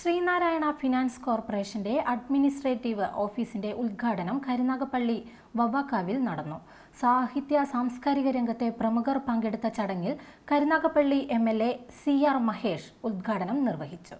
Sreenarayana finance കോർപ്പറേഷന്റെ administrative ഓഫീസിന്റെ ഉദ്ഘാടനം കരുനാഗപ്പള്ളി വവ്വാക്കാവിൽ നടന്നു. സാഹിത്യ സാംസ്കാരിക രംഗത്തെ പ്രമുഖർ പങ്കെടുത്ത ചടങ്ങിൽ Karunagappally M L A C R Mahesh ഉദ്ഘാടനം നിർവഹിച്ചു.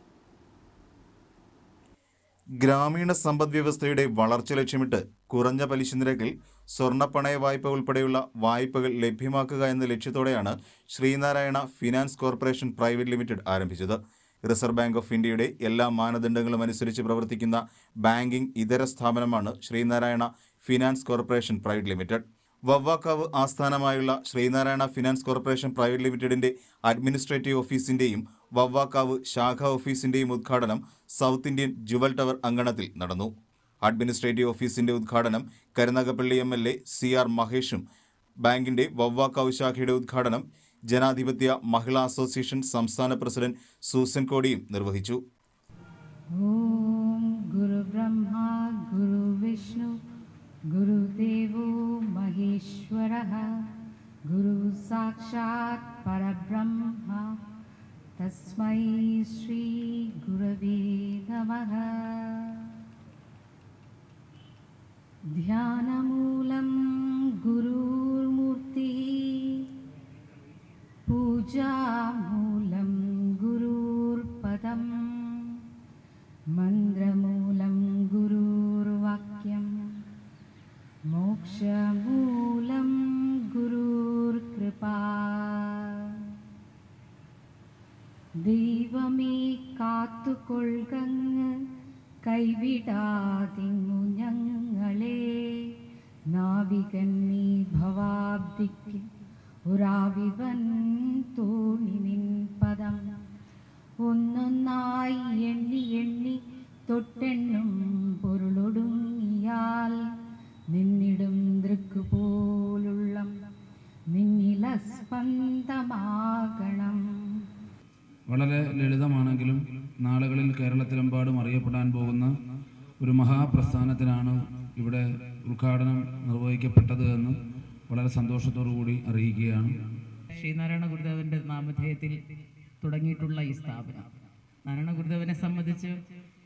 ഗ്രാമീണ സമ്പദ് വ്യവസ്ഥയുടെ വളർച്ച ലക്ഷ്യമിട്ട് കുറഞ്ഞ പലിശ നിരക്കിൽ സ്വർണപ്പണയ വായ്പ ഉൾപ്പെടെയുള്ള വായ്പകൾ ലഭ്യമാക്കുക എന്ന ലക്ഷ്യത്തോടെയാണ് Sreenarayana finance corporation private limited ആരംഭിച്ചത്. റിസർവ് ബാങ്ക് ഓഫ് ഇന്ത്യയുടെ എല്ലാ മാനദണ്ഡങ്ങളും അനുസരിച്ച് പ്രവർത്തിക്കുന്ന ബാങ്കിംഗ് ഇതര സ്ഥാപനമാണ് Sreenarayana finance corporation private limited. Vavvakkavu ആസ്ഥാനമായുള്ള ശ്രീനാരായണ ഫിനാൻസ് കോർപ്പറേഷൻ പ്രൈവറ്റ് ലിമിറ്റഡിന്റെ അഡ്മിനിസ്ട്രേറ്റീവ് ഓഫീസിന്റെയും വവ്വാക്കാവ് ശാഖ ഓഫീസിന്റെയും ഉദ്ഘാടനം സൗത്ത് ഇന്ത്യൻ ജുവൽ ടവർ അങ്കണത്തിൽ നടന്നു. അഡ്മിനിസ്ട്രേറ്റീവ് ഓഫീസിന്റെ ഉദ്ഘാടനം Karunagappally M L A C R മഹേഷും ബാങ്കിന്റെ വവ്വാക്കാവ് ശാഖയുടെ ഉദ്ഘാടനം ജനാധിപത്യ മഹിളാ അസോസിയേഷൻ സംസ്ഥാന പ്രസിഡന്റ് സൂസൻ കോടിയും നിർവഹിച്ചു. ഗുരു ബ്രഹ്മ ഗുരു വിഷ്ണു ഗുരുദേവോ മഹേശ്വര ഗുരു സാക്ഷാത് പരബ്രഹ്മ തസ്മൈ ശ്രീ ഗുരവേ നമഃ. ധ്യാനമൂ ദൈവമേ കാത്തുകൊള്ളുകങ്ങ്. കൈവിടാതിങ്ങു ഞങ്ങളെ. നാവികൻ നീ ഭവാബ്ദിക്ക് ഒരാവിവൻ തോണി നിൻ പദം. ഒന്നൊന്നായി എണ്ണി എണ്ണി തൊട്ടെണ്ണും പൊരുളൊടുങ്ങിയാൽ നിന്നിടും ദൃക്ക് പോലുള്ള. നിന്നിലസ്പന്ദമാകണം വളരെ ലളിതമാണെങ്കിലും നാളുകളിൽ കേരളത്തിലെമ്പാടും അറിയപ്പെടാൻ പോകുന്ന ഒരു മഹാപ്രസ്ഥാനത്തിനാണ് ഇവിടെ ഉദ്ഘാടനം നിർവഹിക്കപ്പെട്ടത് എന്ന് വളരെ സന്തോഷത്തോടു കൂടി അറിയിക്കുകയാണ്. ശ്രീനാരായണ ഗുരുദേവന്റെ നാമധേയത്തിൽ തുടങ്ങിയിട്ടുള്ള ഈ സ്ഥാപനം. നാരായണ ഗുരുദേവനെ സംബന്ധിച്ച്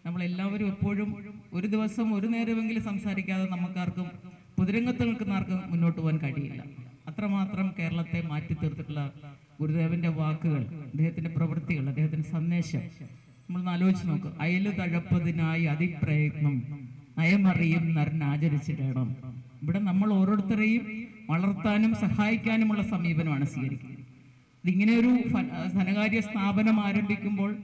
നമ്മളെല്ലാവരും എപ്പോഴും ഒരു ദിവസം ഒരു നേരമെങ്കിലും സംസാരിക്കാതെ നമുക്കാർക്കും പൊതുരംഗത്ത് നിൽക്കുന്ന ആർക്കും മുന്നോട്ട് പോകാൻ കഴിയില്ല. അത്രമാത്രം കേരളത്തെ മാറ്റി തീർത്തിട്ടുള്ള ഗുരുദേവന്റെ വാക്കുകൾ അദ്ദേഹത്തിന്റെ പ്രവൃത്തികൾ അദ്ദേഹത്തിന്റെ സന്ദേശം. നമ്മൾ ആലോചിച്ച് നോക്കുക അയൽ തഴപ്പതിനായി അതിപ്രയത്നം നയമറിയും നരൻ ആചരിച്ചിടണം. ഇവിടെ നമ്മൾ ഓരോരുത്തരെയും വളർത്താനും സഹായിക്കാനുമുള്ള സമീപനമാണ് സ്വീകരിക്കുന്നത് ഇതിങ്ങനെ ഒരു ധനകാര്യ സ്ഥാപനം ആരംഭിക്കുമ്പോൾ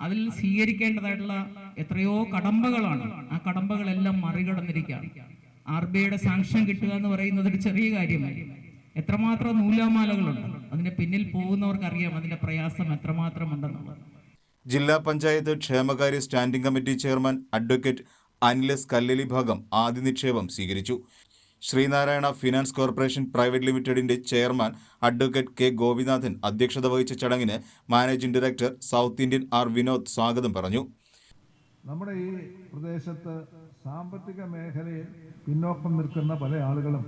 അതിൽ സ്വീകരിക്കേണ്ടതായിട്ടുള്ള എത്രയോ കടമ്പകളാണ്. ആ കടമ്പകളെല്ലാം മറികടന്നിരിക്കുകയാണ്. ആർ ബി ഐയുടെ സാങ്ഷൻ കിട്ടുക എന്ന് പറയുന്നത് ഒരു ചെറിയ കാര്യമല്ല. എത്രമാത്രം നൂലാമാലകളുണ്ട്. അതിന്റെ പിന്നിൽ പോകുന്നവർക്ക് അറിയാം അതിന്റെ പ്രയാസം എത്രമാത്രം ഉണ്ടെന്നുള്ളത് ജില്ലാ പഞ്ചായത്ത് ക്ഷേമകാര്യ സ്റ്റാൻഡിംഗ് കമ്മിറ്റി ചെയർമാൻ അഡ്വക്കേറ്റ് അനിലസ് കല്ലലി ഭാഗം ആദ്യ നിക്ഷേപം സ്വീകരിച്ചു. ശ്രീനാരായണ ഫിനാൻസ് കോർപ്പറേഷൻ പ്രൈവറ്റ് ലിമിറ്റഡിന്റെ ചെയർമാൻ അഡ്വക്കേറ്റ് കെ ഗോപിനാഥൻ അധ്യക്ഷത വഹിച്ച ചടങ്ങിന് managing director south Indian R Vinod സ്വാഗതം പറഞ്ഞു. നമ്മുടെ ഈ പ്രദേശത്ത് സാമ്പത്തിക മേഖലയിൽ പിന്നോക്കം നിൽക്കുന്ന പല ആളുകളും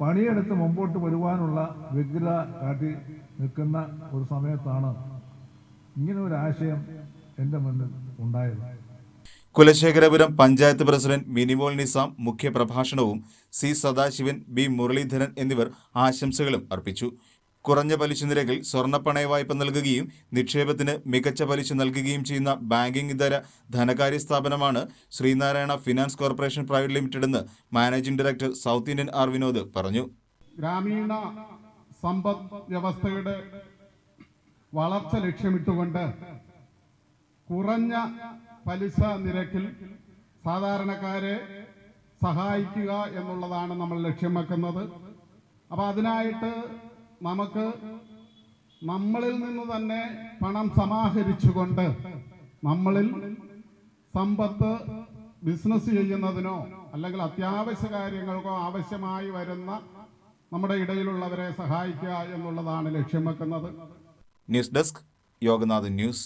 പണിയെടുത്ത് മുമ്പോട്ട് വരുവാനുള്ള വ്യഗ്രത കാട്ടി നിൽക്കുന്ന ഒരു സമയത്താണ് ഇങ്ങനെ ഒരു ആശയം എന്റെ മുന്നിൽ ഉണ്ടായത്. കുലശേഖരപുരം പഞ്ചായത്ത് പ്രസിഡന്റ് മിനിമോൾ നിസാം മുഖ്യപ്രഭാഷണവും സി സദാശിവൻ ബി മുരളീധരൻ എന്നിവർ ആശംസകളും അർപ്പിച്ചു. കുറഞ്ഞ പലിശ നിരക്കിൽ സ്വർണപ്പണയ വായ്പ നൽകുകയും നിക്ഷേപത്തിന് മികച്ച പലിശ നൽകുകയും ചെയ്യുന്ന ബാങ്കിംഗ് ഇതര ധനകാര്യ സ്ഥാപനമാണ് Sreenarayana finance corporation private limited എന്ന് managing director south Indian R Vinod പറഞ്ഞു. ഗ്രാമീണ സമ്പദ് വ്യവസ്ഥയുടെ വളർച്ച ലക്ഷ്യമിട്ടുകൊണ്ട് കുറഞ്ഞ പലിശ നിരക്കിൽ സാധാരണക്കാരെ സഹായിക്കുക എന്നുള്ളതാണ് നമ്മൾ ലക്ഷ്യം വെക്കുന്നത്. അപ്പോൾ അതിനായിട്ട് നമുക്ക് നമ്മളിൽ നിന്ന് തന്നെ പണം സമാഹരിച്ചുകൊണ്ട് നമ്മളിൽ സമ്പത്ത് ബിസിനസ് ചെയ്യുന്നതിനോ അല്ലെങ്കിൽ അത്യാവശ്യ കാര്യങ്ങൾക്കോ ആവശ്യമായി വരുന്ന നമ്മുടെ ഇടയിലുള്ളവരെ സഹായിക്കുക എന്നുള്ളതാണ് ലക്ഷ്യം വെക്കുന്നത്. News desk Yoganath news